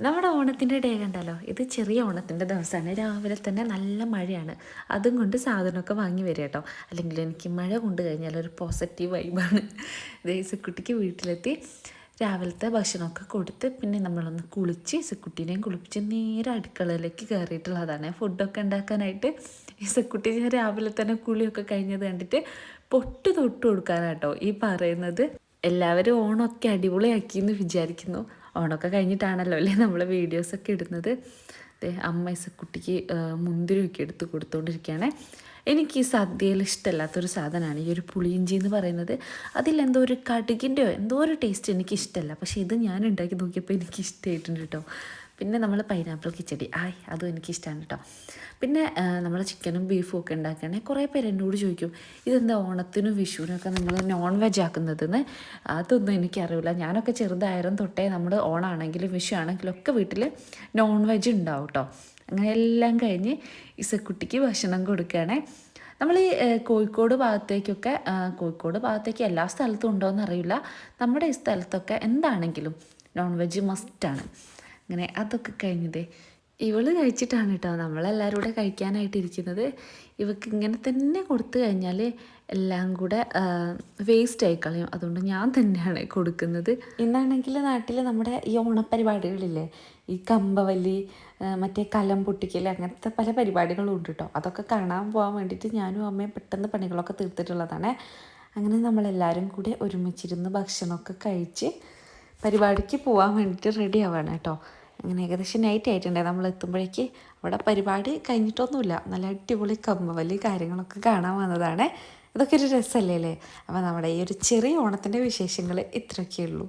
നമ്മുടെ ഓണത്തിന്റെ ഡേ കണ്ടല്ലോ. ഇത് ചെറിയ ഓണത്തിന്റെ ദിവസമാണ്. രാവിലെ തന്നെ നല്ല മഴയാണ്. അതും കൊണ്ട് സാധനമൊക്കെ വാങ്ങി വരിക കേട്ടോ. അല്ലെങ്കിൽ എനിക്ക് മഴ കൊണ്ടു കഴിഞ്ഞാൽ ഒരു പോസിറ്റീവ് വൈബാണ് ദേശക്കുട്ടിക്ക് വീട്ടിലെത്തി. രാവിലത്തെ ഭക്ഷണമൊക്കെ കൊടുത്ത് പിന്നെ നമ്മളൊന്ന് കുളിച്ച് ഇസക്കുട്ടീനെയും കുളിപ്പിച്ച് നേരെ അടുക്കളയിലേക്ക് കയറിയിട്ടുള്ളതാണ്. ഫുഡൊക്കെ ഉണ്ടാക്കാനായിട്ട്. ഇസക്കുട്ടി ഞാൻ രാവിലെ തന്നെ കുളിയൊക്കെ കഴിഞ്ഞത് കണ്ടിട്ട് പൊട്ട് തൊട്ട് കൊടുക്കാനാട്ടോ ഈ പറയുന്നത്. എല്ലാവരും ഓണമൊക്കെ അടിപൊളിയാക്കി എന്ന് വിചാരിക്കുന്നു. ഓണമൊക്കെ കഴിഞ്ഞിട്ടാണല്ലോ അല്ലേ നമ്മൾ വീഡിയോസൊക്കെ ഇടുന്നത്. അമ്മ ഇസക്കുട്ടിക്ക് മുന്തിരിയൊക്കെ എടുത്ത് കൊടുത്തുകൊണ്ടിരിക്കുകയാണ് എനിക്ക് ഈ സദ്യയിൽ ഇഷ്ടമല്ലാത്തൊരു സാധനമാണ് ഈ ഒരു പുളിയിഞ്ചി എന്ന് പറയുന്നത്. അതിലെന്തോ ഒരു കടുകിന്റെയോ എന്തോ ഒരു ടേസ്റ്റ് എനിക്ക് ഇഷ്ടമല്ല. പക്ഷേ ഇത് ഞാൻ ഉണ്ടാക്കി നോക്കിയപ്പോൾ എനിക്ക് ഇഷ്ടമായിട്ടുണ്ട് കേട്ടോ. പിന്നെ നമ്മൾ പൈനാപ്പിൾ കിച്ചടി. ആയ് അതും എനിക്ക് ഇഷ്ടമാണ് കേട്ടോ പിന്നെ നമ്മൾ ചിക്കനും ബീഫും ഒക്കെ ഉണ്ടാക്കുകയാണെങ്കിൽ കുറേ പേര് എന്നോട് ചോദിക്കും ഇതെന്താ ഓണത്തിനും വിഷുവിനൊക്കെ നമ്മൾ നോൺ വെജ് ആക്കുന്നതെന്ന്? അതൊന്നും എനിക്കറിയില്ല. ഞാനൊക്കെ ചെറുതായാലും തൊട്ടേ നമ്മൾ ഓണാണെങ്കിലും വിഷു ആണെങ്കിലും ഒക്കെ വീട്ടിൽ നോൺ വെജ് ഉണ്ടാവും കേട്ടോ അങ്ങനെ എല്ലാം കഴിഞ്ഞ് ഇസക്കുട്ടിക്ക് ഭക്ഷണം കൊടുക്കുകയാണേ നമ്മൾ ഈ കോഴിക്കോട് ഭാഗത്തേക്കൊക്കെ കോഴിക്കോട് ഭാഗത്തേക്ക് എല്ലാ സ്ഥലത്തും ഉണ്ടോയെന്ന് അറിയില്ല നമ്മുടെ ഈ സ്ഥലത്തൊക്കെ എന്താണെങ്കിലും നോൺ വെജ് മസ്റ്റാണ് അങ്ങനെ അതൊക്കെ കഴിഞ്ഞത് ഇവൾ കഴിച്ചിട്ടാണ് കേട്ടോ നമ്മളെല്ലാവരും കൂടെ കഴിക്കാനായിട്ട് ഇരിക്കുന്നത്. ഇവക്ക് ഇങ്ങനെ തന്നെ കൊടുത്തു കഴിഞ്ഞാൽ എല്ലാം കൂടെ വേസ്റ്റ് ആയി കളയും. അതുകൊണ്ട് ഞാൻ തന്നെയാണ് കൊടുക്കുന്നത്. ഇന്നാണെങ്കിൽ നാട്ടിൽ നമ്മുടെ ഈ ഓണപ്പരിപാടികളില്ലേ ഈ കമ്പവല്ലി മറ്റേ കലം പൊട്ടിക്കൽ അങ്ങനത്തെ പല പരിപാടികളും ഉണ്ട് കേട്ടോ. അതൊക്കെ കാണാൻ പോകാൻ വേണ്ടിയിട്ട് ഞാനും അമ്മയും പെട്ടെന്ന് പണികളൊക്കെ തീർത്തിട്ടുള്ളതാണ്. അങ്ങനെ നമ്മളെല്ലാവരും കൂടി ഒരുമിച്ചിരുന്ന് ഭക്ഷണമൊക്കെ കഴിച്ച് പരിപാടിക്ക് പോകാൻ വേണ്ടിയിട്ട് റെഡി ആവാണ് കേട്ടോ. അങ്ങനെ ഏകദേശം നൈറ്റ് ആയിട്ടുണ്ട്. നമ്മൾ എത്തുമ്പോഴേക്ക് അവിടെ പരിപാടി കഴിഞ്ഞിട്ടൊന്നുമില്ല. നല്ല അടിപൊളി കമ്പവലി കാര്യങ്ങളൊക്കെ കാണാൻ വന്നതാണ്. ഇതൊക്കെ ഒരു രസമല്ലേ അല്ലേ? അപ്പോൾ നമ്മുടെ ഈ ഒരു ചെറിയ ഓണത്തിന്റെ വിശേഷങ്ങൾ ഇത്രയൊക്കെയുള്ളൂ